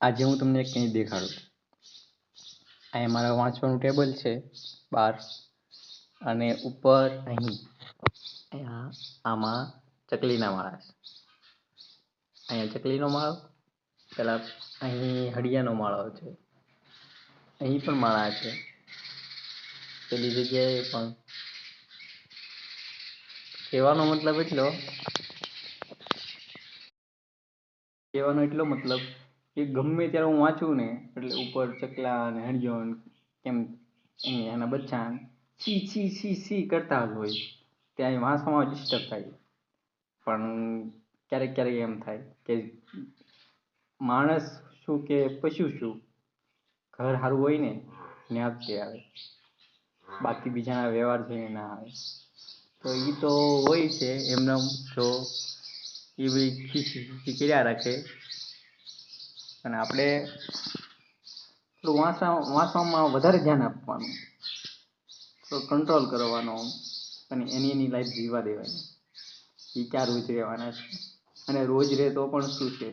આજે હું તમને કંઈ દેખાડું અહીંયા મારા વાંચવાનું ટેબલ છે, બાર. અને ઉપર અહીં. આમાં ચકલીના માળા છે. અહીંયા ચકલીનો માળો, પેલા અહીં હળિયાનો માળો છે. અહીં પણ માળા છે. પેલી જગ્યાએ પણ. કહેવાનો મતલબ એટલો. કહેવાનો એટલો મતલબ કે ગમે ત્યારે હું વાંચું ને, એટલે ઉપર ચકલા ને હળિયો એમ એના બચ્ચા છી છી છી સી કરતા જ હોય. ત્યાં વાંચવામાં ડિસ્ટર્બ થાય. પણ ક્યારેક ક્યારેક એમ થાય કે માણસ શું કે પશુ શું, ઘર સારું હોય ને ત્યાં તે આવે. બાકી બીજાના વ્યવહાર જોઈને ના આવે. તો એ તો હોય છે એમને જો એ બધી ખીસી કર્યા રાખે. અને આપણે થોડું વાંચવા વાંચવામાં વધારે ધ્યાન આપવાનું. થોડું કંટ્રોલ કરવાનો અને એની એની લાઈફ જીવવા દેવાની. એ ક્યાં છે. અને રોજ રહે તો પણ શું છે?